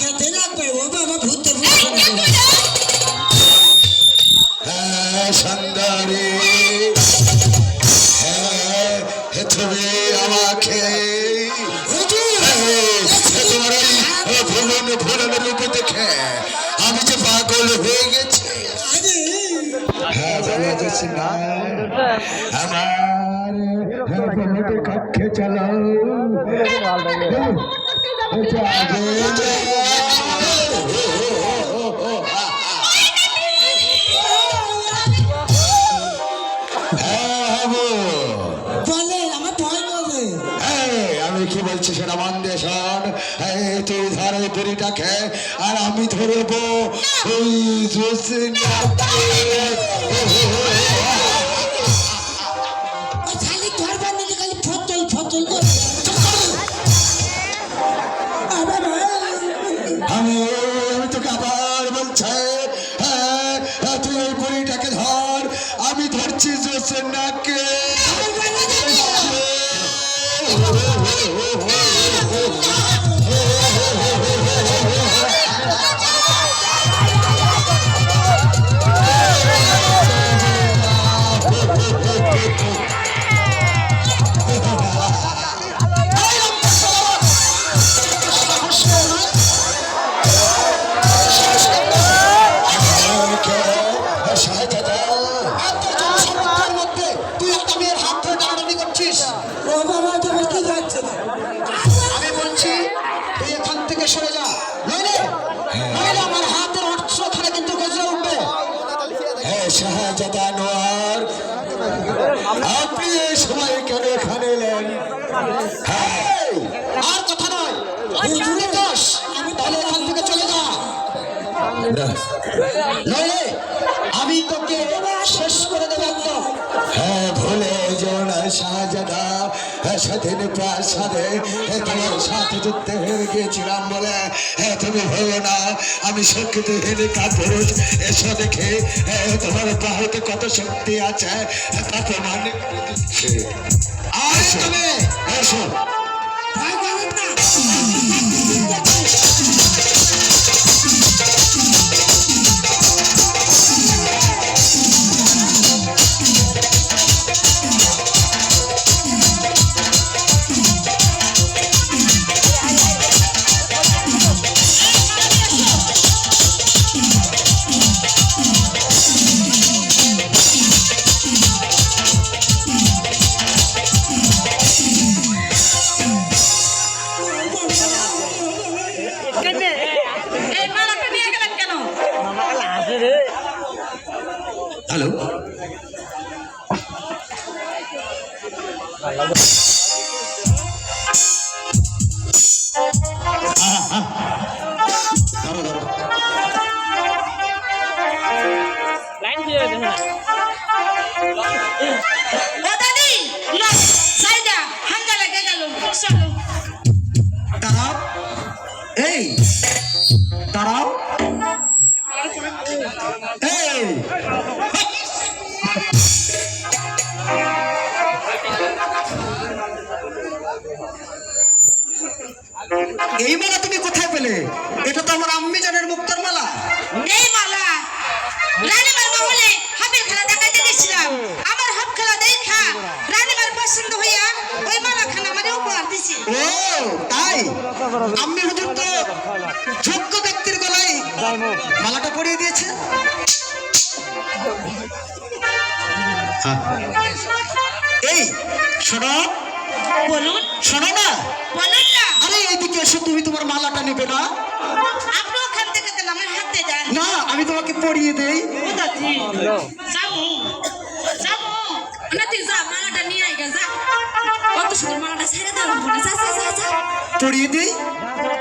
कहते ना कोई वो बाबा भूत तो भूत Who is Please listen to me. Check Chatano. সেদিন প্রাসাদে তোমার সাথে যুদ্ধে হেরে গিয়েছিলাম বলে হ্যাঁ তুমি ভেবো না আমি শক্তি হেরে তা পুরুষ এসো দেখে তোমার বাহুতে কত শক্তি আছে তাতে প্রমাণ আরে তুমি! Hey, tarau. Hey. Hey. না তুই যা মালাটা নিয়ে আইগা যা। কত সুন্দর মালাটা ছেড়ে দাও যা যা যা যা চড়িয়ে দিই?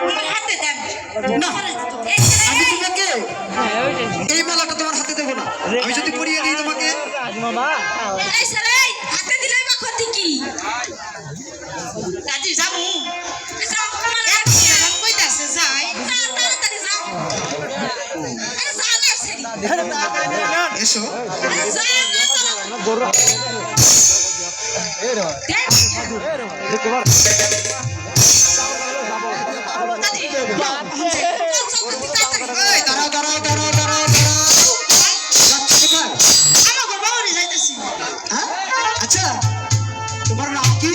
তোমার হাতে দেন না। আমি তোমাকে এই মালাটা তোমার হাতে দেবো না। আমি যদি পরিয়ে আচ্ছা তোমার নাম কি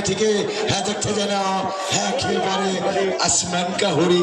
পারে হ্যাঁ দেখতে যেন হ্যাঁ খেয়ে পারে। আসমান কা হরি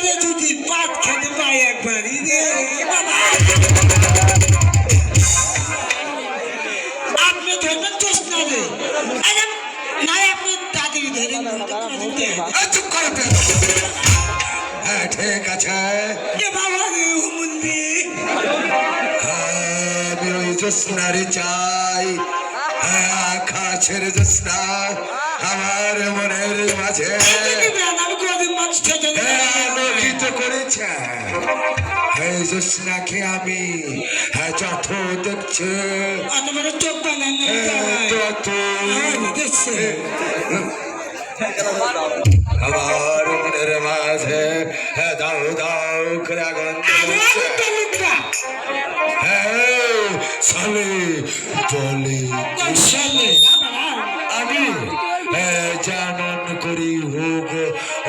জোসনারে চাই। হ্যাঁ, আকাশের জোসনা আমার মনের মাঝে। হ্যাঁ, আলোকিত করেছে। হ্যাঁ, হে জোসনাকে আমি? যত দেখছে। তত আমার মনের মাঝে। দাও দাও করে আগুন হ্যাঁ চলে জলে কুশলে আমি জানন করি হোক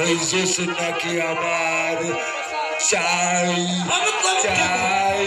এই জোস নাকি আমার চাই চাই।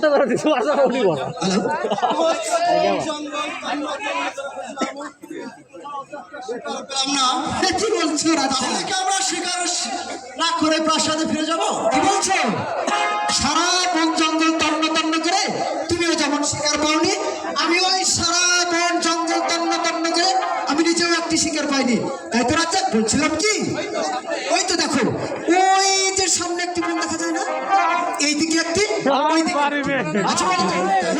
কত করে দিছো না করে প্রাসাদে সারা বন জঙ্গল তন্ন তন্ন করে তুমিও যেমন শিকার পাওনি আমি ওই সারা বন জঙ্গল তন্ন তন্ন করে আমি নিজেও একটি শিকার পাইনি। তাই তো রাজা বলছিলাম কি? ওই তো দেখো যে সামনে একটি বন দেখা যায় না? এইদিকে একটি আচ্ছা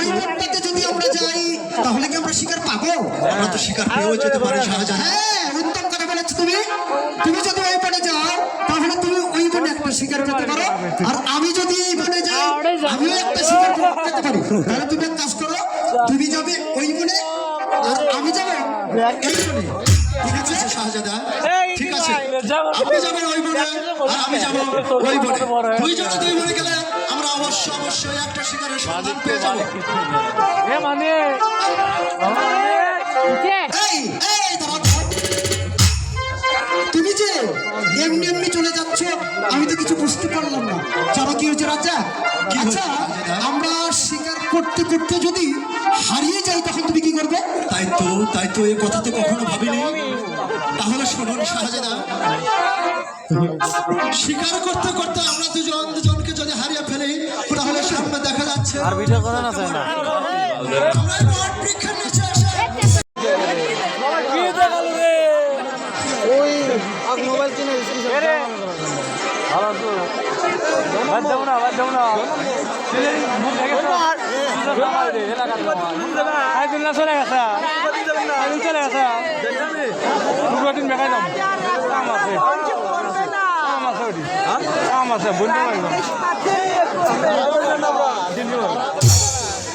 ওই বনটাতে যদি আমরা যাই তাহলে কি আমরা শিকার পাবো? আমরা তো শিকার পেয়েও যেতে পারি শাহজাহান হ্যাঁ উত্তম কথা বলেছ তুমি। তুমি যদি ওই বনে যাও তাহলে তুমি ওই বনে একটা শিকার পেতে পারো। আর আমি যদি এই বনে যাই আমিও একটা শিকার পেতে পারি। তাহলে তুমি এক কাজ করো তুমি যাবে ওই বনে আর আমি যাব এই বনে। ঠিক আছে শাহজাদা আর আমি যাব। ওই বনে দুইজনে দুই বনে গেলে আমরা অবশ্য অবশ্যই একটা শিকারের সন্ধান পেয়ে যাব। মানে? এই এই দাঁড়াও, দাঁড়াও। তুমি যে এমনি এমনি চলে যাচ্ছ আমি তো কিছু বুঝতে পারলাম না। জানো কি হয়েছে রাজা? আচ্ছা আমরা শিকার করতে করতে যদি হারিয়ে যাই তখন তুমি কি করবে? তাই তো তাই তো এই কথা তো কখনো ভাবিনি। তাহলে শুনুন শাহজাদা শিকার করতে করতে আমরা দুজন দুজনকে যদি হারিয়ে ফেলি তাহলে সামনে দেখা যাচ্ছে আর ভিডিও করা না চাই না মোবাইল কিনে চলে গেছে চলে গেছে দুটো দিন দেখাই আছে কাম আছে বন্ধু একদম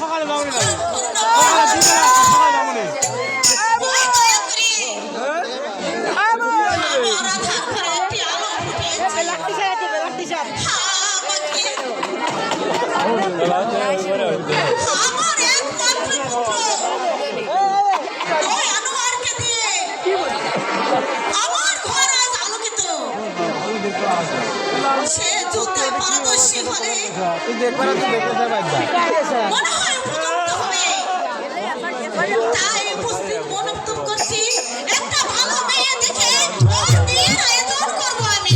সকালে সে যুদ্ধে পারদর্শী হলে মনে হয় উপযুক্ত হবে। তাই উপস্থিত মনোত্তম করছি, একটা ভালো মেয়ে দেখে ওর বিয়ের আয়োজন করব আমি।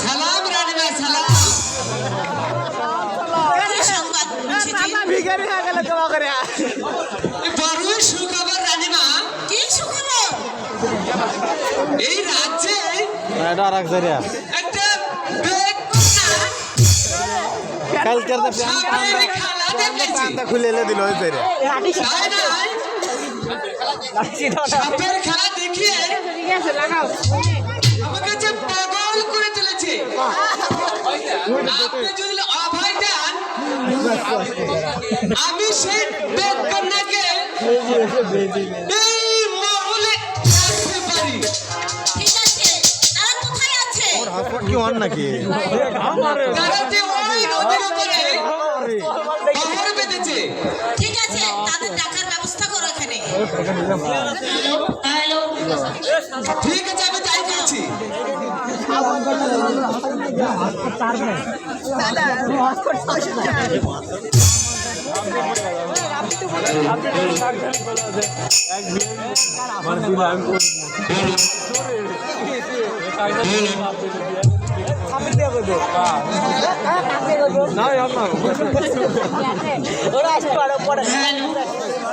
সালাম রানিমা সালাম কি সংবাদ মুন্সিজি? বড় সুখবর রানিমা কি সুখবর এই রাজ্যে এটা আর এক জায়গা একটা কালকের তো সাপের খুলে এলে দিল ওই সাপের খেলা দেখিয়ে আমাকে যে পাগল করে তুলেছে। আপনি যদি অভয় দেন আমি সেই বেগ কন্যাকে এই মহলে রাখতে পারি। ঠিক আছে তারা কোথায় আছে? কি অন নাকি? তারা যে ওই নদীর উপরে পাহাড় বেঁধেছে ঠিক আছে তাদের ডাকার ব্যবস্থা করো এখানে হ্যালো ঠিক আছে আমি তাই করছি। ও দাদি আরে ও দাদি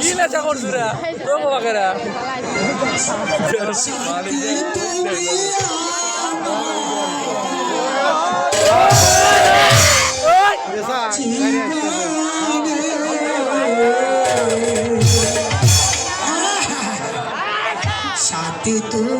Gila cakor sudah. Lo mau pakai dah. Biasa. Satu tuh.